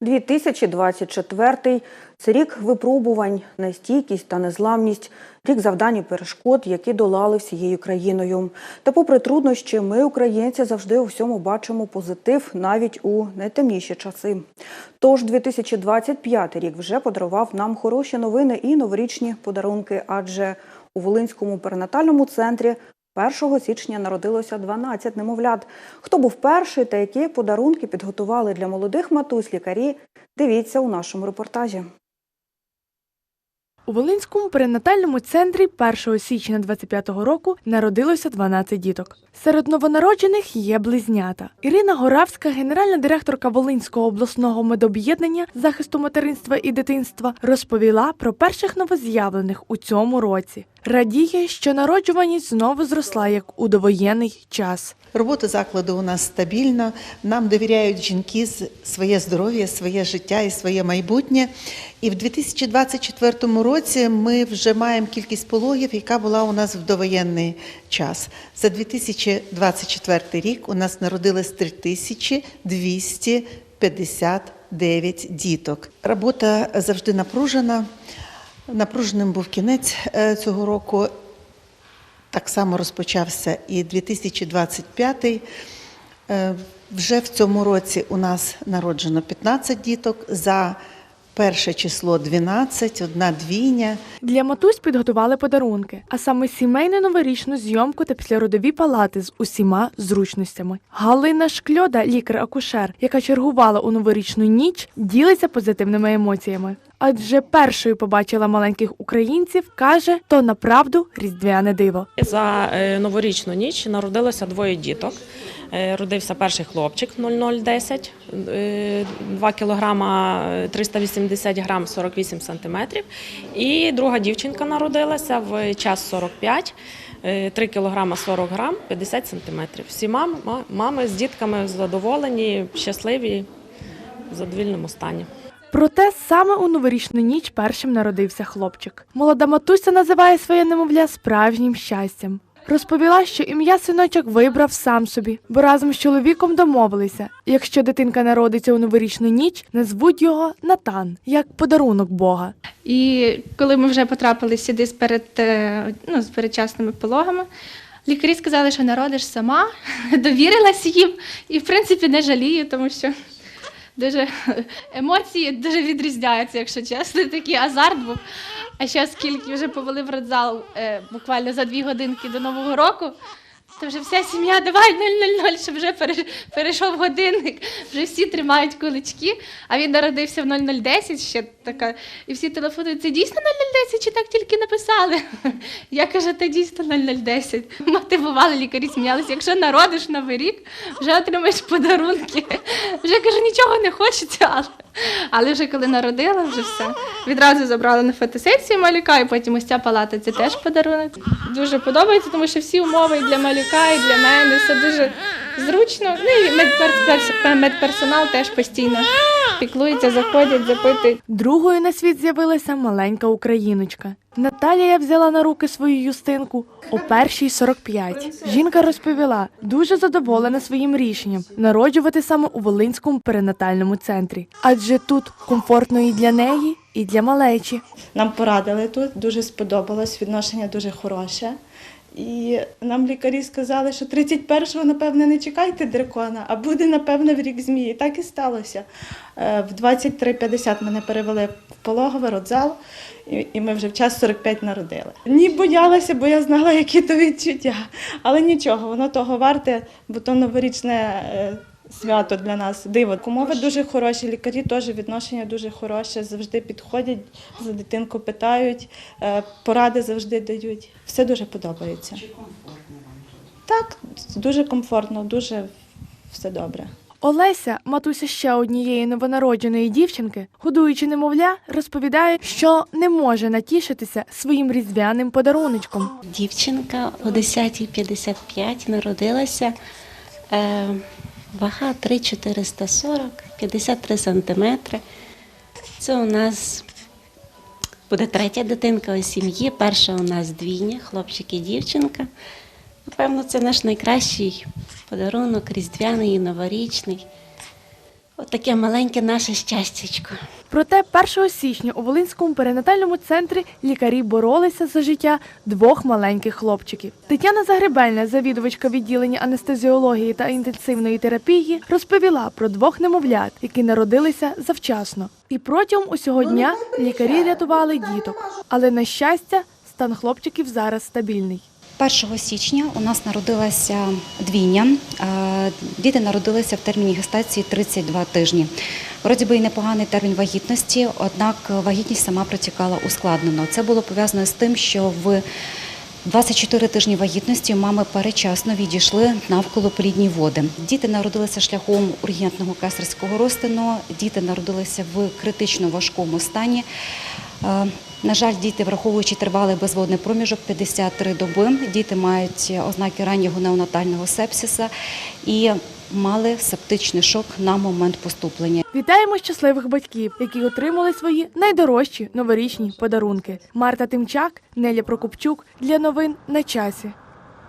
2024 – це рік випробувань на стійкість та незламність, рік завдань і перешкод, які долали всією країною. Та попри труднощі, ми, українці, завжди у всьому бачимо позитив навіть у найтемніші часи. Тож 2025 рік вже подарував нам хороші новини і новорічні подарунки, адже у Волинському перинатальному центрі 1 січня народилося 12 немовлят. Хто був перший та які подарунки підготували для молодих матусь лікарі, дивіться у нашому репортажі. У Волинському перинатальному центрі 1 січня 25-го року народилося 12 діток. Серед новонароджених є близнята. Ірина Горавська, генеральна директорка Волинського обласного медоб'єднання захисту материнства і дитинства, розповіла про перших новоз'явлених у цьому році. Радіє, що народжуваність знову зросла як у довоєнний час. Робота закладу у нас стабільна. Нам довіряють жінки своє здоров'я, своє життя і своє майбутнє. І в 2024 році ми вже маємо кількість пологів, яка була у нас в довоєнний час. За 2024 рік у нас народилось 3259 діток. Робота завжди напружена. Напруженим був кінець е, цього року. Так само розпочався і 2025. Е, Вже в цьому році у нас народжено 15 діток, за перше число 12, одна двійня. Для матусь підготували подарунки, а саме сімейну новорічну зйомку та післяродові палати з усіма зручностями. Галина Шкльода, лікар-акушер, яка чергувала у новорічну ніч, ділиться позитивними емоціями. Адже першою побачила маленьких українців, каже, то направду різдвяне диво. За е, новорічну ніч народилося двоє діток. Е, Родився перший хлопчик 0010, 2 кілограма е, 380 грам 48 сантиметрів. І друга дівчинка народилася в час 45, 3 кілограма 40 грам 50 сантиметрів. Всі мами, мами з дітками задоволені, щасливі, в задовільному стані. Проте саме у новорічну ніч першим народився хлопчик. Молода матуся називає своє немовля справжнім щастям. Розповіла, що ім'я синочок вибрав сам собі, бо разом з чоловіком домовилися. Якщо дитинка народиться у новорічну ніч, назвуть його Натан, як подарунок Бога. І коли ми вже потрапили сюди з перед, е, ну, з передчасними пологами, лікарі сказали, що народиш сама, довірилась їм і, в принципі, не жалію, тому що дуже емоції дуже відрізняються, якщо чесно. Такий азарт був. А ще скільки вже повели в родзал е, буквально за дві годинки до Нового року. То вже вся сім'я, давай 000, щоб вже перейшов годинник. Вже всі тримають кулички, а він народився в 0010 ще така. І всі телефонують, це дійсно 0010 чи так тільки написали? Я кажу, це дійсно 0010. Мотивували лікарі, сміялися. Якщо народиш новий рік, вже отримаєш подарунки. Вже кажу, нічого не хочеться, але, але вже коли народила, вже все. Відразу забрали на фотосесію малюка, і потім ось ця палата це теж подарунок. Дуже подобається, тому що всі умови і для малюка, і для мене все дуже зручно. Ну і медперс- медперсонал теж постійно піклується, заходять, запитують. Другою на світ з'явилася маленька україночка. Наталія взяла на руки свою юстинку о першій 45. Жінка розповіла, дуже задоволена своїм рішенням народжувати саме у Волинському перинатальному центрі, адже тут комфортно і для неї, і для малечі. Нам порадили тут, дуже сподобалось, відношення дуже хороше. І нам лікарі сказали, що 31-го, напевне, не чекайте дракона, а буде, напевне, в рік змії. Так і сталося. Е, В 23.50 мене перевели в пологовий родзал, і і ми вже в час 45 народили. Ні, боялася, бо я знала, які то відчуття. Але нічого, воно того варте, бо то новорічне е, свято для нас. Диво. Умови дуже хороші, лікарі теж відношення дуже хороше, завжди підходять, за дитинку питають, е, поради завжди дають. Все дуже подобається. Чи комфортно вам? Так, дуже комфортно, дуже все добре. Олеся, матуся ще однієї новонародженої дівчинки, годуючи немовля, розповідає, що не може натішитися своїм різдвяним подаруночком. Дівчинка о 10.55 народилася. Е, вага 3,440, 53 сантиметри. Це у нас буде третя дитинка у сім'ї. Перша у нас двійня, хлопчик і дівчинка. Напевно, це наш найкращий подарунок, різдвяний і новорічний. Отаке маленьке наше щастячко. Проте 1 січня у Волинському перинатальному центрі лікарі боролися за життя двох маленьких хлопчиків. Тетяна Загребельна, завідувачка відділення анестезіології та інтенсивної терапії, розповіла про двох немовлят, які народилися завчасно. І протягом усього дня лікарі рятували діток. Але на щастя, стан хлопчиків зараз стабільний. 1 січня у нас народилася двійня. Е, Діти народилися в терміні гестації 32 тижні. Вроді би і непоганий термін вагітності, однак вагітність сама протікала ускладнено. Це було пов'язано з тим, що в 24 тижні вагітності мами перечасно відійшли навколо плідні води. Діти народилися шляхом ургентного кесарського розтину, діти народилися в критично важкому стані. Е, На жаль, діти, враховуючи тривалий безводний проміжок 53 доби, діти мають ознаки раннього неонатального сепсиса і мали септичний шок на момент поступлення. Вітаємо щасливих батьків, які отримали свої найдорожчі новорічні подарунки. Марта Тимчак, Неля Прокопчук для новин на часі.